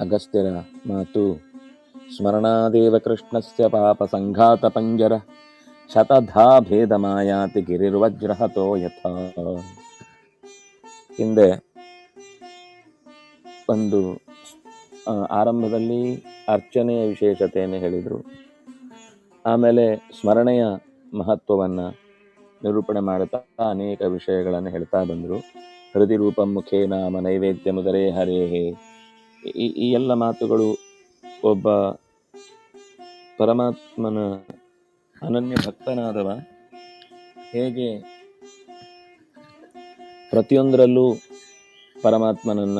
ಅಗಸ್ತ್ಯರ ಮಾತು ಸ್ಮರಣಾದೇವ ಕೃಷ್ಣಸ್ಯ ಪಾಪ ಸಂಘಾತ ಪಂಜರ ಶತಧಾ ಭೇದ ಮಾಯಾತಿ ಗಿರಿರ್ವಜ್ರಹತೋ ಯಥ ಹಿಂದೆ ಒಂದು ಆರಂಭದಲ್ಲಿ ಅರ್ಚನೆಯ ವಿಶೇಷತೆಯನ್ನು ಹೇಳಿದರು. ಆಮೇಲೆ ಸ್ಮರಣೆಯ ಮಹತ್ವವನ್ನು ನಿರೂಪಣೆ ಮಾಡುತ್ತಾ ಅನೇಕ ವಿಷಯಗಳನ್ನು ಹೇಳ್ತಾ ಬಂದರು. ಹೃದಯ ರೂಪ ಮುಖೇ ನಾಮ ನೈವೇದ್ಯ ಮುದರೇ ಹರೇಹೇ ಈ ಈ ಎಲ್ಲ ಮಾತುಗಳು ಒಬ್ಬ ಪರಮಾತ್ಮನ ಅನನ್ಯ ಭಕ್ತನಾದವ. ಹೇಗೆ ಪ್ರತಿಯೊಂದರಲ್ಲೂ ಪರಮಾತ್ಮನನ್ನ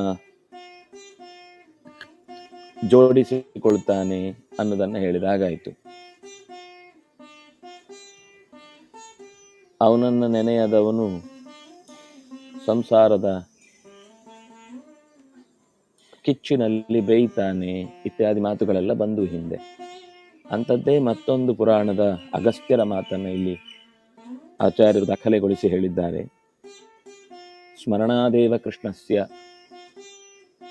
ಜೋಡಿಸಿಕೊಳ್ತಾನೆ ಅನ್ನೋದನ್ನ ಹೇಳಿದಾಗಾಯಿತು. ಅವನನ್ನು ನೆನೆಯದವನು ಸಂಸಾರದ ಕಿಚ್ಚಿನಲ್ಲಿ ಬೇಯ್ತಾನೆ ಇತ್ಯಾದಿ ಮಾತುಗಳೆಲ್ಲ ಬಂದು ಹಿಂದೆ. ಅಂಥದ್ದೇ ಮತ್ತೊಂದು ಪುರಾಣದ ಅಗಸ್ತ್ಯರ ಮಾತನ್ನು ಇಲ್ಲಿ ಆಚಾರ್ಯರು ದಾಖಲೆಗೊಳಿಸಿ ಹೇಳಿದ್ದಾರೆ. ಸ್ಮರಣಾದೇವ ಕೃಷ್ಣಸ್ಯ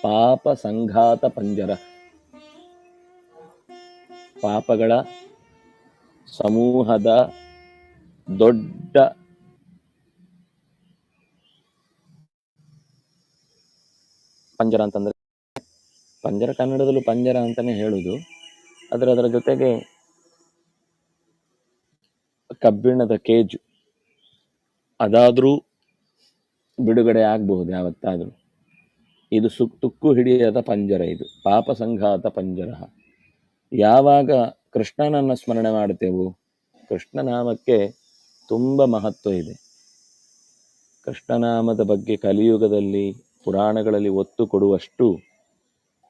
ಪಾಪ ಸಂಘಾತ ಪಂಜರ. ಪಾಪಗಳ ಸಮೂಹದ ದೊಡ್ಡ ಪಂಜರ ಅಂತಂದ್ರೆ ಪಂಜರ ಕನ್ನಡದಲ್ಲೂ ಪಂಜರ ಅಂತಾನೆ ಹೇಳುದು. ಅದರ ಅದರ ಜೊತೆಗೆ ಕಬ್ಬಿಣದ ಕೇಜು ಅದಾದ್ರೂ ಬಿಡುಗಡೆ ಆಗಬಹುದು ಯಾವತ್ತಾದರೂ. ಇದು ಸುಕ್ ತುಕ್ಕು ಹಿಡಿಯದ ಪಂಜರ ಇದು. ಪಾಪ ಸಂಘಾತ ಪಂಜರ ಯಾವಾಗ ಕೃಷ್ಣನನ್ನ ಸ್ಮರಣೆ ಮಾಡ್ತೇವೋ ಕೃಷ್ಣನಾಮಕ್ಕೆ ತುಂಬ ಮಹತ್ವ ಇದೆ. ಕೃಷ್ಣನಾಮದ ಬಗ್ಗೆ ಕಲಿಯುಗದಲ್ಲಿ, ಪುರಾಣಗಳಲ್ಲಿ ಒತ್ತು ಕೊಡುವಷ್ಟು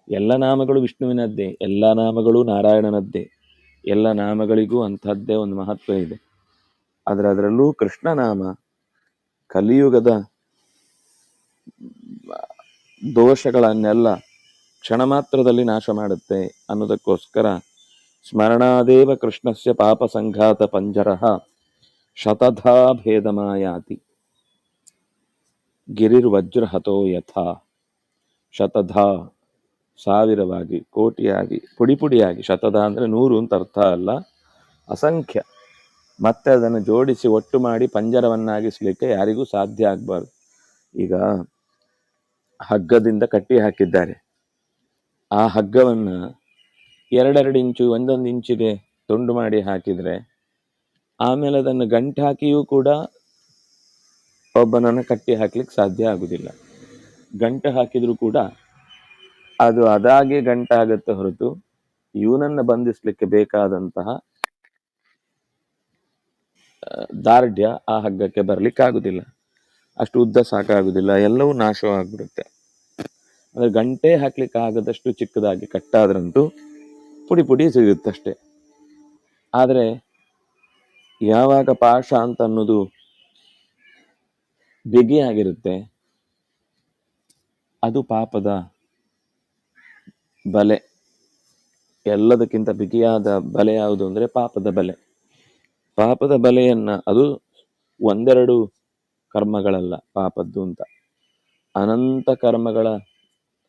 ಎಲ್ಲ ನಾಮಗಳು ವಿಷ್ಣುವಿನದ್ದೇ, ಎಲ್ಲ ನಾಮಗಳು ನಾರಾಯಣನದ್ದೇ, ಎಲ್ಲ ನಾಮಗಳಿಗೂ ಅಂಥದ್ದೇ ಒಂದು ಮಹತ್ವ ಇದೆ. ಆದರೆ ಅದರಲ್ಲೂ ಕೃಷ್ಣನಾಮ, ಕಲಿಯುಗದ ದೋಷಗಳನ್ನೆಲ್ಲ ಕ್ಷಣ ಮಾತ್ರದಲ್ಲಿ ನಾಶ ಮಾಡುತ್ತೆ ಅನ್ನೋದಕ್ಕೋಸ್ಕರ ಸ್ಮರಣಾದೇವ ಕೃಷ್ಣಸ್ಯ ಪಾಪ ಸಂಘಾತ ಪಂಜರ ಶತಧಾ ಭೇದಮಾಯಾತಿ ಗಿರಿರ್ವಜ್ರಹತೋ ಯಥಾ, ಶತಧಾ ಸಾವಿರವಾಗಿ, ಕೋಟಿಯಾಗಿ ಪುಡಿ ಪುಡಿಯಾಗಿ ಶತದ ಅಂದರೆ ನೂರು ಅಂತ ಅರ್ಥ ಅಲ್ಲ. ಅಸಂಖ್ಯ. ಮತ್ತೆ ಅದನ್ನು ಜೋಡಿಸಿ ಒಟ್ಟು ಮಾಡಿ ಪಂಜರವನ್ನಾಗಿಸ್ಲಿಕ್ಕೆ ಯಾರಿಗೂ ಸಾಧ್ಯ ಆಗ್ಬಾರ್ದು. ಈಗ ಹಗ್ಗದಿಂದ ಕಟ್ಟಿ ಹಾಕಿದ್ದಾರೆ. ಆ ಹಗ್ಗವನ್ನು ಎರಡೆರಡು ಇಂಚು, ಒಂದೊಂದು ಇಂಚಿಗೆ ತುಂಡು ಮಾಡಿ ಹಾಕಿದರೆ ಆಮೇಲೆ ಅದನ್ನು ಗಂಟು ಹಾಕಿಯೂ ಕೂಡ ಒಬ್ಬನನ್ನು ಕಟ್ಟಿ ಹಾಕ್ಲಿಕ್ಕೆ ಸಾಧ್ಯ ಆಗುವುದಿಲ್ಲ ಗಂಟು ಹಾಕಿದರೂ ಕೂಡ ಅದು ಅದಾಗೆ ಗಂಟಾಗತ್ತೆ ಹೊರತು ಇವನನ್ನ ಬಂಧಿಸ್ಲಿಕ್ಕೆ ಬೇಕಾದಂತಹ ದಾರ್ಢ್ಯ ಆ ಹಗ್ಗಕ್ಕೆ ಬರ್ಲಿಕ್ಕೆ ಆಗುದಿಲ್ಲ. ಅಷ್ಟು ಉದ್ದ ಸಾಕಾಗುದಿಲ್ಲ, ಎಲ್ಲವೂ ನಾಶವಾಗ್ಬಿಡುತ್ತೆ. ಅಂದ್ರೆ ಗಂಟೆ ಹಾಕ್ಲಿಕ್ಕೆ ಆಗದಷ್ಟು ಚಿಕ್ಕದಾಗಿ ಕಟ್ಟಾದ್ರಂತೂ ಪುಡಿ ಪುಡಿ ಸಿಗುತ್ತಷ್ಟೆ. ಆದರೆ ಯಾವಾಗ ಪಾಶ ಅಂತ ಅನ್ನೋದು ಬಿಗಿಯಾಗಿರುತ್ತೆ, ಅದು ಪಾಪದ ಬಲೆ. ಎಲ್ಲದಕ್ಕಿಂತ ಬಿಗಿಯಾದ ಬಲೆ ಯಾವುದು ಅಂದರೆ ಪಾಪದ ಬಲೆ. ಪಾಪದ ಬಲೆಯನ್ನು ಅದು ಒಂದೆರಡು ಕರ್ಮಗಳಲ್ಲ, ಪಾಪದ್ದು ಅಂತ. ಅನಂತ ಕರ್ಮಗಳ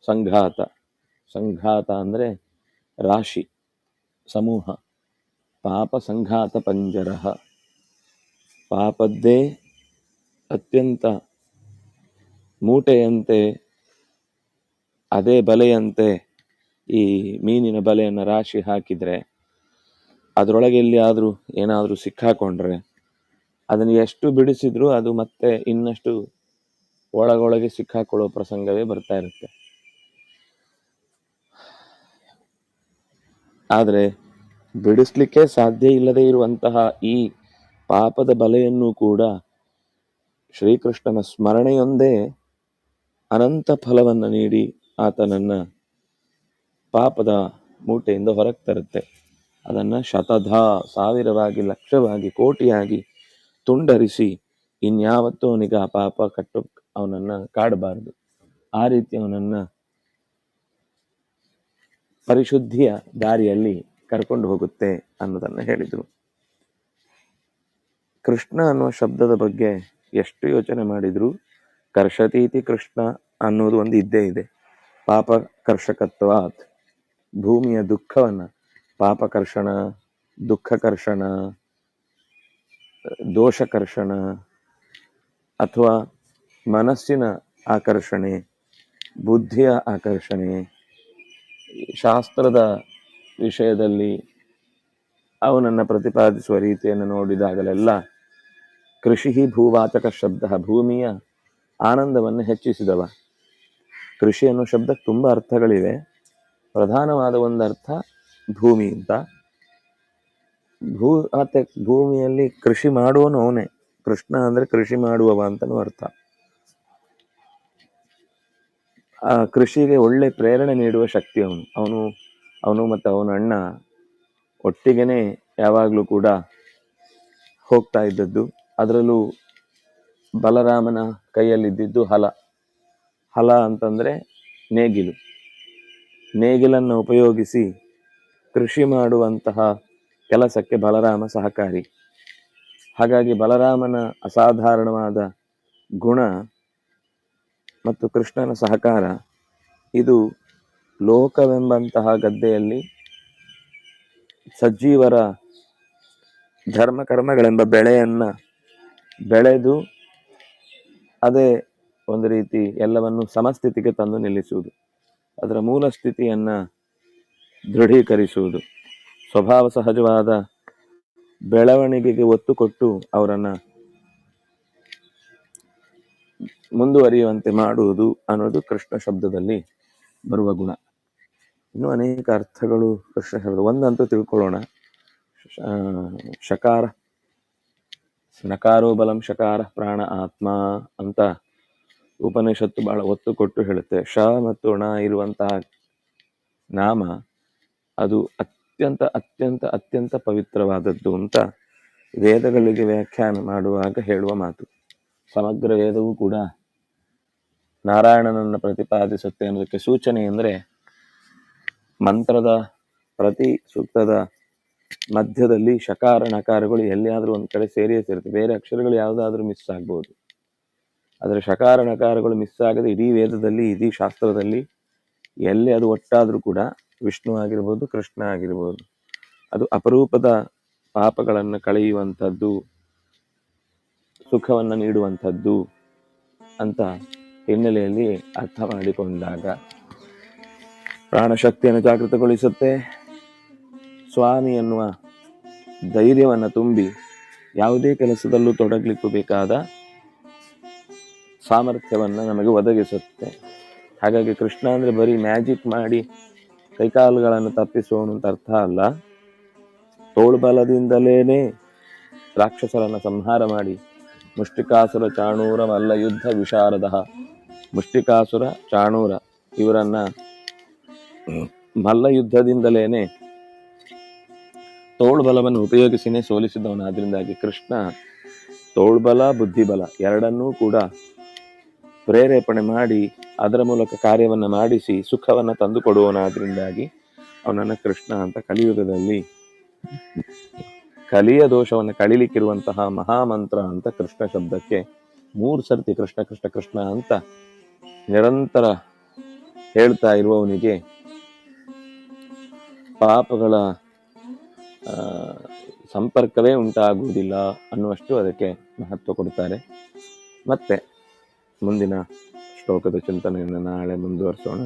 ಸಂಘಾತ. ಸಂಘಾತ ಅಂದರೆ ರಾಶಿ, ಸಮೂಹ. ಪಾಪ ಸಂಘಾತ ಪಂಜರ ಪಾಪದ್ದೇ ಅತ್ಯಂತ ಮೂಟೆಯಂತೆ, ಅದೇ ಬಲೆಯಂತೆ ಈ ಮೀನಿನ ಬಲೆಯನ್ನು ರಾಶಿ ಹಾಕಿದರೆ ಅದರೊಳಗೆ ಎಲ್ಲಿಯಾದ್ರೂ ಏನಾದರೂ ಸಿಕ್ಕಾಕೊಂಡ್ರೆ ಅದನ್ನು ಎಷ್ಟು ಬಿಡಿಸಿದ್ರೂ ಅದು ಮತ್ತೆ ಇನ್ನಷ್ಟು ಒಳಗೊಳಗೆ ಸಿಕ್ಕಾಕೊಳ್ಳೋ ಪ್ರಸಂಗವೇ ಬರ್ತಾ ಇರುತ್ತೆ. ಆದರೆ ಬಿಡಿಸ್ಲಿಕ್ಕೆ ಸಾಧ್ಯ ಇಲ್ಲದೆ ಇರುವಂತಹ ಈ ಪಾಪದ ಬಲೆಯನ್ನು ಕೂಡ ಶ್ರೀಕೃಷ್ಣನ ಸ್ಮರಣೆಯೊಂದೇ ಅನಂತ ಫಲವನ್ನು ನೀಡಿ ಆತನನ್ನ ಪಾಪದ ಮೂಟೆಯಿಂದ ಹೊರಗೆ ತರುತ್ತೆ. ಅದನ್ನ ಶತಧ, ಸಾವಿರವಾಗಿ, ಲಕ್ಷವಾಗಿ, ಕೋಟಿಯಾಗಿ ತುಂಡರಿಸಿ ಇನ್ಯಾವತ್ತೂ ಅವನಿಗೆ ಆ ಪಾಪ ಕಟ್ಟು ಅವನನ್ನ ಕಾಡಬಾರದು. ಆ ರೀತಿ ಅವನನ್ನ ಪರಿಶುದ್ಧಿಯ ದಾರಿಯಲ್ಲಿ ಕರ್ಕೊಂಡು ಹೋಗುತ್ತೆ ಅನ್ನೋದನ್ನ ಹೇಳಿದರು. ಕೃಷ್ಣ ಅನ್ನುವ ಶಬ್ದದ ಬಗ್ಗೆ ಎಷ್ಟು ಯೋಚನೆ ಮಾಡಿದ್ರು ಕರ್ಷತೀತಿ ಕೃಷ್ಣ ಅನ್ನೋದು ಒಂದು ಇದ್ದೇ ಇದೆ. ಪಾಪಕರ್ಷಕತ್ವಾತ್ ಭೂಮಿಯ ದುಃಖವನ್ನ, ಪಾಪಕರ್ಷಣ, ದುಃಖಕರ್ಷಣ, ದೋಷಕರ್ಷಣ ಅಥವಾ ಮನಸ್ಸಿನ ಆಕರ್ಷಣೆ, ಬುದ್ಧಿಯ ಆಕರ್ಷಣೆ, ಶಾಸ್ತ್ರದ ವಿಷಯದಲ್ಲಿ ಅವನನ್ನು ಪ್ರತಿಪಾದಿಸುವ ರೀತಿಯನ್ನು ನೋಡಿದಾಗಲೆಲ್ಲ ಕೃಷಿ ಭೂವಾಚಕ ಶಬ್ದ ಭೂಮಿಯ ಆನಂದವನ್ನು ಹೆಚ್ಚಿಸಿದವ. ಕೃಷಿ ಅನ್ನೋ ಶಬ್ದಕ್ಕೆ ತುಂಬ ಅರ್ಥಗಳಿವೆ. ಪ್ರಧಾನವಾದ ಒಂದು ಅರ್ಥ ಭೂಮಿ ಅಂತ. ಭೂ, ಮತ್ತೆ ಭೂಮಿಯಲ್ಲಿ ಕೃಷಿ ಮಾಡುವನು ಅವನೇ. ಕೃಷ್ಣ ಅಂದ್ರೆ ಕೃಷಿ ಮಾಡುವವ ಅಂತನೂ ಅರ್ಥ. ಆ ಕೃಷಿಗೆ ಒಳ್ಳೆ ಪ್ರೇರಣೆ ನೀಡುವ ಶಕ್ತಿ ಅವನು. ಅವನು ಅವನು ಮತ್ತು ಅವನ ಅಣ್ಣ ಒಟ್ಟಿಗೆನೆ ಯಾವಾಗಲೂ ಕೂಡ ಹೋಗ್ತಾ ಇದ್ದದ್ದು. ಅದರಲ್ಲೂ ಬಲರಾಮನ ಕೈಯಲ್ಲಿದ್ದಿದ್ದು ಹಲ. ಹಲ ಅಂತಂದ್ರೆ ನೇಗಿಲು. ನೇಗಿಲನ್ನು ಉಪಯೋಗಿಸಿ ಕೃಷಿ ಮಾಡುವಂತಹ ಕೆಲಸಕ್ಕೆ ಬಲರಾಮ ಸಹಕಾರಿ. ಹಾಗಾಗಿ ಬಲರಾಮನ ಅಸಾಧಾರಣವಾದ ಗುಣ ಮತ್ತು ಕೃಷ್ಣನ ಸಹಕಾರ, ಇದು ಲೋಕವೆಂಬಂತಹ ಗದ್ದೆಯಲ್ಲಿ ಸಜ್ಜೀವರ ಧರ್ಮ ಕರ್ಮಗಳೆಂಬ ಬೆಳೆಯನ್ನು ಬೆಳೆದು ಅದೇ ಒಂದು ರೀತಿ ಎಲ್ಲವನ್ನು ಸಮಸ್ಥಿತಿಗೆ ತಂದು ನಿಲ್ಲಿಸುವುದು. ಅದರ ಮೂಲ ಸ್ಥಿತಿಯನ್ನು ದೃಢೀಕರಿಸುವುದು. ಸ್ವಭಾವ ಸಹಜವಾದ ಬೆಳವಣಿಗೆಗೆ ಒತ್ತು ಕೊಟ್ಟು ಅವರನ್ನು ಮುಂದುವರಿಯುವಂತೆ ಮಾಡುವುದು ಅನ್ನೋದು ಕೃಷ್ಣ ಶಬ್ದದಲ್ಲಿ ಬರುವ ಗುಣ. ಇನ್ನೂ ಅನೇಕ ಅರ್ಥಗಳು ಕೃಷ್ಣ ಶಬ್ದ. ಒಂದಂತೂ ತಿಳ್ಕೊಳ್ಳೋಣ. ಶಕಾರ. ನಕಾರೋ ಬಲಂ ಶಕಾರ ಪ್ರಾಣ ಆತ್ಮ ಅಂತ ಉಪನಿಷತ್ತು ಬಹಳ ಒತ್ತು ಕೊಟ್ಟು ಹೇಳುತ್ತೆ. ಶ ಮತ್ತು ಣ ಇರುವಂತಹ ನಾಮ ಅದು ಅತ್ಯಂತ ಅತ್ಯಂತ ಅತ್ಯಂತ ಪವಿತ್ರವಾದದ್ದು ಅಂತ ವೇದಗಳಿಗೆ ವ್ಯಾಖ್ಯಾನ ಮಾಡುವಾಗ ಹೇಳುವ ಮಾತು. ಸಮಗ್ರ ವೇದವೂ ಕೂಡ ನಾರಾಯಣನನ್ನು ಪ್ರತಿಪಾದಿಸುತ್ತೆ ಅನ್ನೋದಕ್ಕೆ ಸೂಚನೆ ಅಂದರೆ ಮಂತ್ರದ ಪ್ರತಿ ಸೂಕ್ತದ ಮಧ್ಯದಲ್ಲಿ ಶಕಾರ, ನಕಾರಗಳು ಎಲ್ಲಿಯಾದರೂ ಒಂದು ಕಡೆ ಸೇರಿಯೇ ಸೇರುತ್ತೆ. ಬೇರೆ ಅಕ್ಷರಗಳು ಯಾವುದಾದ್ರೂ ಮಿಸ್ ಆಗ್ಬೋದು. ಆದರೆ ಶಕಾರ ನಕಾರಗಳು ಮಿಸ್ ಆಗದೆ ಇಡೀ ವೇದದಲ್ಲಿ, ಇಡೀ ಶಾಸ್ತ್ರದಲ್ಲಿ ಎಲ್ಲಿ ಅದು ಒಟ್ಟಾದರೂ ಕೂಡ ವಿಷ್ಣು ಆಗಿರ್ಬೋದು, ಕೃಷ್ಣ ಆಗಿರ್ಬೋದು, ಅದು ಅಪರೂಪದ ಪಾಪಗಳನ್ನು ಕಳೆಯುವಂಥದ್ದು, ಸುಖವನ್ನು ನೀಡುವಂಥದ್ದು ಅಂತ ಹಿನ್ನೆಲೆಯಲ್ಲಿ ಅರ್ಥ ಮಾಡಿಕೊಂಡಾಗ ಪ್ರಾಣಶಕ್ತಿಯನ್ನು ಜಾಗೃತಗೊಳಿಸುತ್ತೆ. ಸ್ವಾಮಿ ಎನ್ನುವ ಧೈರ್ಯವನ್ನು ತುಂಬಿ ಯಾವುದೇ ಕೆಲಸದಲ್ಲೂ ತೊಡಗಲಿಕ್ಕೂ ಬೇಕಾದ ಸಾಮರ್ಥ್ಯವನ್ನು ನಮಗೆ ಒದಗಿಸುತ್ತೆ. ಹಾಗಾಗಿ ಕೃಷ್ಣ ಅಂದರೆ ಬರೀ ಮ್ಯಾಜಿಕ್ ಮಾಡಿ ಕೈಕಾಲುಗಳನ್ನು ತಪ್ಪಿಸೋಣ ಅಂತ ಅರ್ಥ ಅಲ್ಲ. ತೋಳ್ಬಲದಿಂದಲೇ ರಾಕ್ಷಸರನ್ನು ಸಂಹಾರ ಮಾಡಿ. ಮುಷ್ಟಿಕಾಸುರ, ಚಾಣೂರ ಮಲ್ಲ ಯುದ್ಧ ವಿಶಾರದ ಮುಷ್ಟಿಕಾಸುರ, ಚಾಣೂರ ಇವರನ್ನ ಮಲ್ಲ ಯುದ್ಧದಿಂದಲೇನೆ ತೋಳ್ಬಲವನ್ನು ಉಪಯೋಗಿಸಿನೇ ಸೋಲಿಸಿದವನು ಅದರಿಂದಾಗಿ ಕೃಷ್ಣ ತೋಳ್ಬಲ ಬುದ್ಧಿಬಲ ಎರಡನ್ನೂ ಕೂಡ ಪ್ರೇರೇಪಣೆ ಮಾಡಿ ಅದರ ಮೂಲಕ ಕಾರ್ಯವನ್ನು ಮಾಡಿಸಿ ಸುಖವನ್ನು ತಂದು ಕೊಡುವನಾದ್ರಿಂದಾಗಿ ಅವನನ್ನ ಕೃಷ್ಣ ಅಂತ ಕಲಿಯುಗದಲ್ಲಿ ಕಲಿಯ ದೋಷವನ್ನು ಕಳಿಲಿಕ್ಕಿರುವಂತಹ ಮಹಾಮಂತ್ರ ಅಂತ ಕೃಷ್ಣ ಶಬ್ದಕ್ಕೆ ಮೂರು ಸರ್ತಿ ಕೃಷ್ಣ ಕೃಷ್ಣ ಕೃಷ್ಣ ಅಂತ ನಿರಂತರ ಹೇಳ್ತಾ ಇರುವವನಿಗೆ ಪಾಪಗಳ ಸಂಪರ್ಕವೇ ಉಂಟಾಗುವುದಿಲ್ಲ ಅನ್ನುವಷ್ಟು ಅದಕ್ಕೆ ಮಹತ್ವ ಕೊಡ್ತಾರೆ. ಮತ್ತೆ ಮುಂದಿನ ಶ್ಲೋಕದ ಚಿಂತನೆಯನ್ನು ನಾಳೆ ಮುಂದುವರಿಸೋಣ.